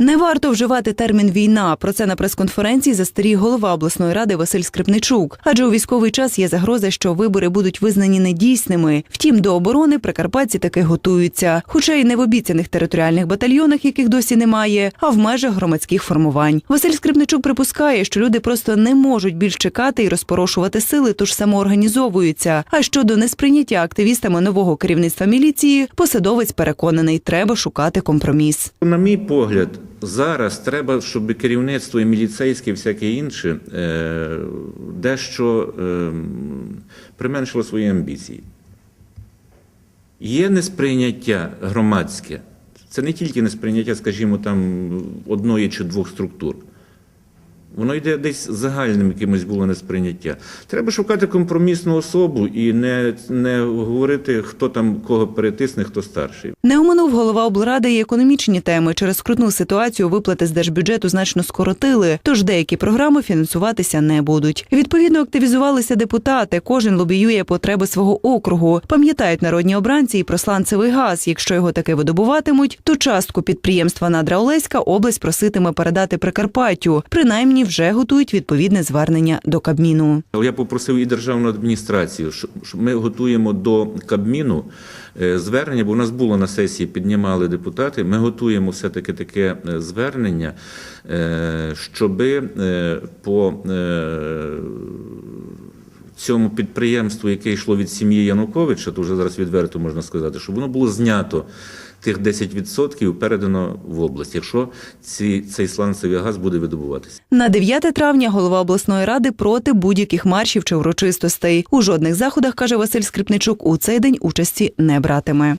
Не варто вживати термін війна. Про це на прес-конференції застеріг голова обласної ради Василь Скрипничук. Адже у військовий час є загроза, що вибори будуть визнані недійсними. Втім, до оборони прикарпатці таки готуються, хоча й не в обіцяних територіальних батальйонах, яких досі немає, а в межах громадських формувань. Василь Скрипничук припускає, що люди просто не можуть більш чекати і розпорошувати сили, тож самоорганізовуються. А щодо несприйняття активістами нового керівництва міліції, посадовець переконаний, треба шукати компроміс. На мій погляд, зараз треба, щоб керівництво і міліцейське, і всяке інше, дещо е, применшило свої амбіції. Є несприйняття громадське. Це не тільки несприйняття, скажімо, там одної чи двох структур. Воно йде десь загальним якимось було несприйняття. Треба шукати компромісну особу і не, не говорити, хто там кого перетисне, хто старший. Не оминув голова облради і економічні теми. Через скрутну ситуацію виплати з держбюджету значно скоротили, тож деякі програми фінансуватися не будуть. Відповідно, активізувалися депутати. Кожен лобіює потреби свого округу. Пам'ятають народні обранці і про сланцевий газ. Якщо його таки видобуватимуть, то частку підприємства Надра Олеська область проситиме передати Прикарпаттю. Принаймні вже готують відповідне звернення до Кабміну. Я попросив і державну адміністрацію, що ми готуємо до Кабміну е, звернення, бо у нас було на сесії, піднімали депутати. Ми готуємо все-таки таке е, звернення, е, щоби по цьому підприємству, яке йшло від сім'ї Януковича, то вже зараз відверто можна сказати, щоб воно було знято. Тих 10% передано в область, якщо ці, цей сланцевий газ буде видобуватися. На 9 травня голова обласної ради проти будь-яких маршів чи урочистостей. У жодних заходах, каже Василь Скрипничук, у цей день участі не братиме.